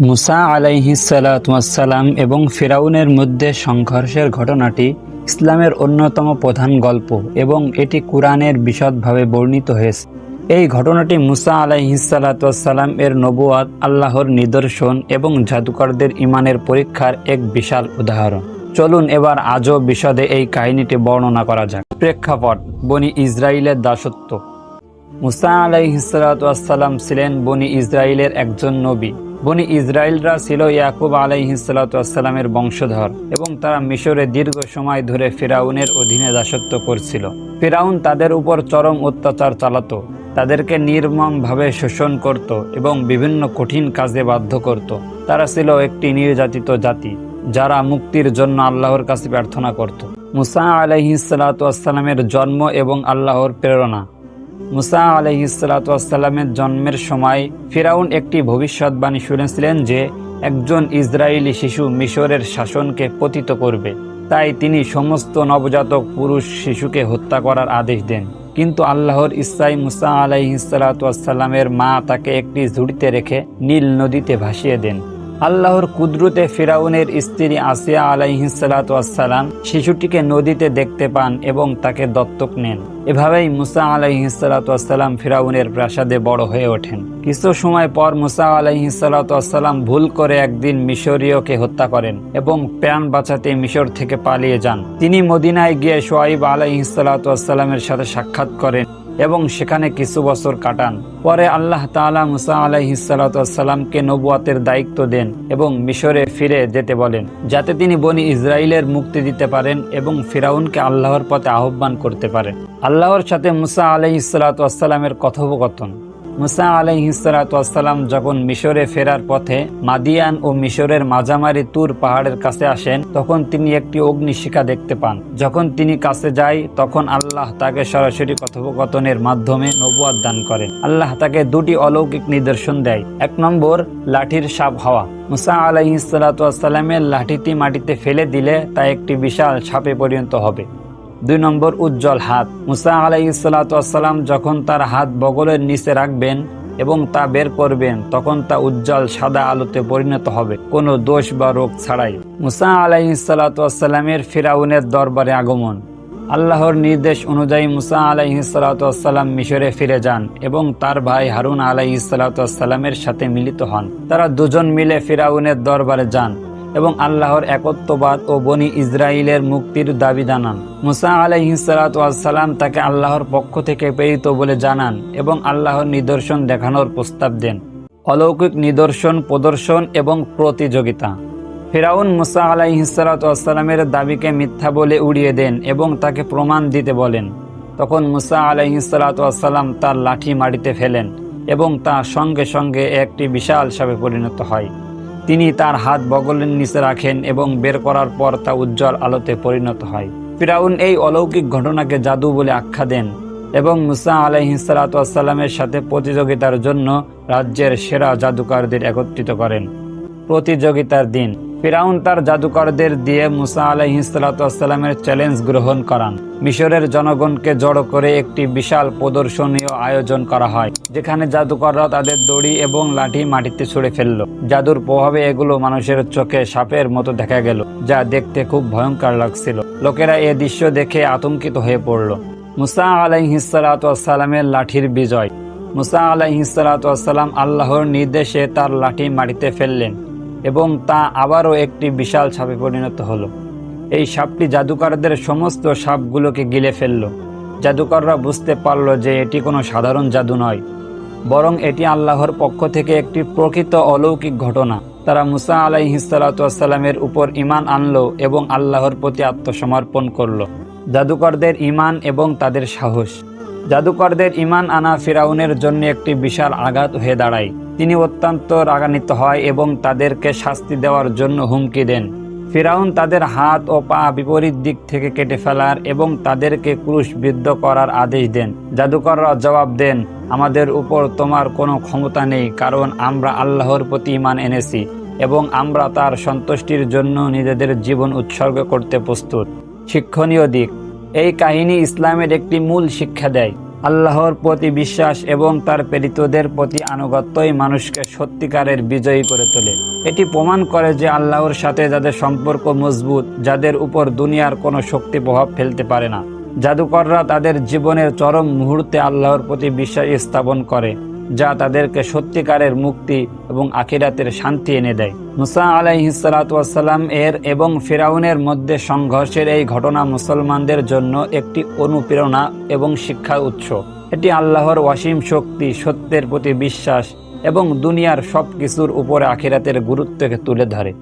মুসা আলাইহিসালাম এবং ফেরাউনের মধ্যে সংঘর্ষের ঘটনাটি ইসলামের অন্যতম প্রধান গল্প এবং এটি কোরআনের বিশদভাবে বর্ণিত হয়েছে। এই ঘটনাটি মুসা আলাইহিসালাম এর নবুয়াদ, আল্লাহর নিদর্শন এবং জাদুকরদের ইমানের পরীক্ষার এক বিশাল উদাহরণ। চলুন এবার আজও বিশদে এই কাহিনীটি বর্ণনা করা যাক। প্রেক্ষাপট, বনি ইসরায়েলের দাসত্ব। মুসা আলাইহিসালাম ছিলেন বনি ইসরায়েলের একজন নবী। বনি ইসরায়েলরা ছিল ইয়াকুব আলাইহিসালামের বংশধর এবং তারা মিশরে দীর্ঘ সময় ধরে ফেরাউনের অধীনে দাসত্ব করছিল। ফেরাউন তাদের উপর চরম অত্যাচার চালাতো, তাদেরকে নির্মমভাবে শোষণ করত এবং বিভিন্ন কঠিন কাজে বাধ্য করত। তারা ছিল একটি নির্যাতিত জাতি, যারা মুক্তির জন্য আল্লাহর কাছে প্রার্থনা করত। মুসা আলাইহিসালামের জন্ম এবং আল্লাহর প্রেরণা মুসা আলহিসাল্লামের জন্মের সময় ফিরাউন একটি ভবিষ্যৎবাণী শুনেছিলেন যে একজন ইসরায়েলি শিশু মিশরের শাসনকে পতিত করবে। তাই তিনি সমস্ত নবজাতক পুরুষ শিশুকে হত্যা করার আদেশ দেন। কিন্তু আল্লাহর ইসাই মুসা আলাইহিসাল্লামের মা তাকে একটি ঝুড়িতে রেখে নীল নদীতে ভাসিয়ে দেন। আল্লাহর কুদরতে ফিরাউনের স্ত্রী আসিয়া আলাইহিসালাম শিশুটিকে নদীতে দেখতে পান এবং তাকে দত্তক নেন। এভাবেই মুসা আলাইহিসালাম ফিরাউনের প্রাসাদে বড় হয়ে ওঠেন। কিছু সময় পর মুসা আলাইহিসালাম ভুল করে একদিন মিশরীয়কে হত্যা করেন এবং প্রাণ বাঁচাতে মিশর থেকে পালিয়ে যান। তিনি মদিনায় গিয়ে সোয়াইব আলাইহিসালামের সাথে সাক্ষাৎ করেন। এবং সেখানে কিছু বছর কাটান। পরে আল্লাহ তালা মুসা আলাইহিসালামকে নবুয়াতের দায়িত্ব দেন এবং মিশরে ফিরে যেতে বলেন, যাতে তিনি বনি ইসরায়েলের মুক্তি দিতে পারেন এবং ফিরাউনকে আল্লাহর পথে আহ্বান করতে পারেন। আল্লাহর সাথে মুসা আলাইহিসালামের কথোপকথন। মুসা আলাইহিসালাম যখন মিশরে ফেরার পথে মাদিয়ান ও মিশরের মাঝামারি তুর পাহাড়ের কাছে আসেন, তখন তিনি একটি অগ্নিশিখা দেখতে পান। যখন তিনি কাছে যায়, তখন আল্লাহ তাকে সরাসরি কথোপকথনের মাধ্যমে নবুয়াদ দান করেন। আল্লাহ তাকে দুটি অলৌকিক নিদর্শন দেয়। এক নম্বর, লাঠির সাপ হওয়া। মুসা আলাইহিসালামের লাঠিটি মাটিতে ফেলে দিলে তা একটি বিশাল সাপে পরিণত হবে। দুই নম্বর উজ্জ্বল হাত। মুসা আলাইসালাম যখন তার হাত বগলের নিচে রাখবেন এবং তা বের করবেন, তখন তা উজ্জ্বল সাদা আলোতে পরিণত হবে। কোনো দোষ বা রোগ ছাড়াই। মুসা আলাইসালামের ফিরাউনের দরবারে আগমন। আল্লাহর নির্দেশ অনুযায়ী মুসা আলাইহিসালাম মিশরে ফিরে যান এবং তার ভাই হারুন আলাইহিসালামের সাথে মিলিত হন। তারা দুজন মিলে ফিরাউনের দরবারে যান। এবং আল্লাহর একত্ববাদ ও বনি ইসরায়েলের মুক্তির দাবি জানান। মুসা আলাইহিসালাম তাকে আল্লাহর পক্ষ থেকে প্রেরিত বলে জানান এবং আল্লাহর নিদর্শন দেখানোর প্রস্তাব দেন। অলৌকিক নিদর্শন, প্রদর্শন এবং প্রতিযোগিতা। ফেরাউন মুসা আলাইহিসালামের দাবিকে মিথ্যা বলে উড়িয়ে দেন এবং তাকে প্রমাণ দিতে বলেন। তখন মুসা আলাইহিসালাম তার লাঠি মাটিতে ফেলেন এবং তা সঙ্গে সঙ্গে একটি বিশাল সাপে পরিণত হয়। তিনি তার হাত বগলের নিচে রাখেন এবং বের করার পর তা উজ্জ্বল আলোতে পরিণত হয়। ফিরাউন এই অলৌকিক ঘটনাকে জাদু বলে আখ্যা দেন এবং মুসা আলহিসালাতামের সাথে প্রতিযোগিতার জন্য রাজ্যের সেরা জাদুকারদের একত্রিত করেন। প্রতিযোগিতার দিন। ফিরাউন তার জাদুকরদের দিয়ে মুসা আলাইহিসালামের চ্যালেঞ্জ গ্রহণ করান। মিশরের জনগণকে জড়ো করে একটি বিশাল প্রদর্শনীয় আয়োজন করা হয়, যেখানে জাদুকররা তাদের দড়ি এবং লাঠি মাটিতে ছুড়ে ফেলল। জাদুর প্রভাবে এগুলো মানুষের চোখে সাপের মতো দেখা গেল, যা দেখতে খুব ভয়ঙ্কর লাগছিল। লোকেরা এ দৃশ্য দেখে আতঙ্কিত হয়ে পড়ল। মুসা আলাইহিসালামের লাঠির বিজয়। মুসা আলাইহিসালাম আল্লাহর নির্দেশে তার লাঠি মাটিতে ফেললেন। এবং তা আবারও একটি বিশাল সাপে পরিণত হলো। এই সাপটি জাদুকরদের সমস্ত সাপগুলোকে গিলে ফেলল। জাদুকররা বুঝতে পারল যে এটি কোনো সাধারণ জাদু নয়, বরং এটি আল্লাহর পক্ষ থেকে একটি প্রকৃত অলৌকিক ঘটনা। তারা মুসা আলাইহিসালামের উপর ইমান আনলো এবং আল্লাহর প্রতি আত্মসমর্পণ করল। জাদুকরদের ইমান এবং তাদের সাহস। জাদুকরদের ইমান আনা ফিরাউনের জন্য একটি বিশাল আঘাত হয়ে দাঁড়ায়। তিনি অত্যন্ত রাগান্বিত হয় এবং তাদেরকে শাস্তি দেওয়ার জন্য হুমকি দেন। ফিরাউন তাদের হাত ও পা বিপরীত দিক থেকে কেটে ফেলার এবং তাদেরকে ক্রুশবিদ্ধ করার আদেশ দেন। জাদুকররা জবাব দেন, আমাদের উপর তোমার কোনো ক্ষমতা নেই, কারণ আমরা আল্লাহর প্রতি ইমান এনেছি এবং আমরা তার সন্তুষ্টির জন্য নিজেদের জীবন উৎসর্গ করতে প্রস্তুত। শিক্ষণীয় দিক, এই কাহিনী ইসলামের একটি মূল শিক্ষা দেয়। আল্লাহর প্রতি বিশ্বাস এবং তার প্রেরিতদের প্রতি আনুগত্যই মানুষকে সত্যিকারের বিজয়ী করে তোলে। এটি প্রমাণ করে যে আল্লাহর সাথে যাদের সম্পর্ক মজবুত, যাদের উপর দুনিয়ার কোনো শক্তি প্রভাব ফেলতে পারে না। জাদুকররা তাদের জীবনের চরম মুহূর্তে আল্লাহর প্রতি বিশ্বাস স্থাপন করে। যা তাদেরকে সত্যিকারের মুক্তি এবং আখিরাতের শান্তি এনে দেয়। মুসা আলাইহিসালাম এর এবং ফেরাউনের মধ্যে সংঘর্ষের এই ঘটনা মুসলমানদের জন্য একটি অনুপ্রেরণা এবং শিক্ষা উৎস। এটি আল্লাহর অসীম শক্তি, সত্যের প্রতি বিশ্বাস এবং দুনিয়ার সব কিছুর উপরে আখিরাতের গুরুত্বকে তুলে ধরে।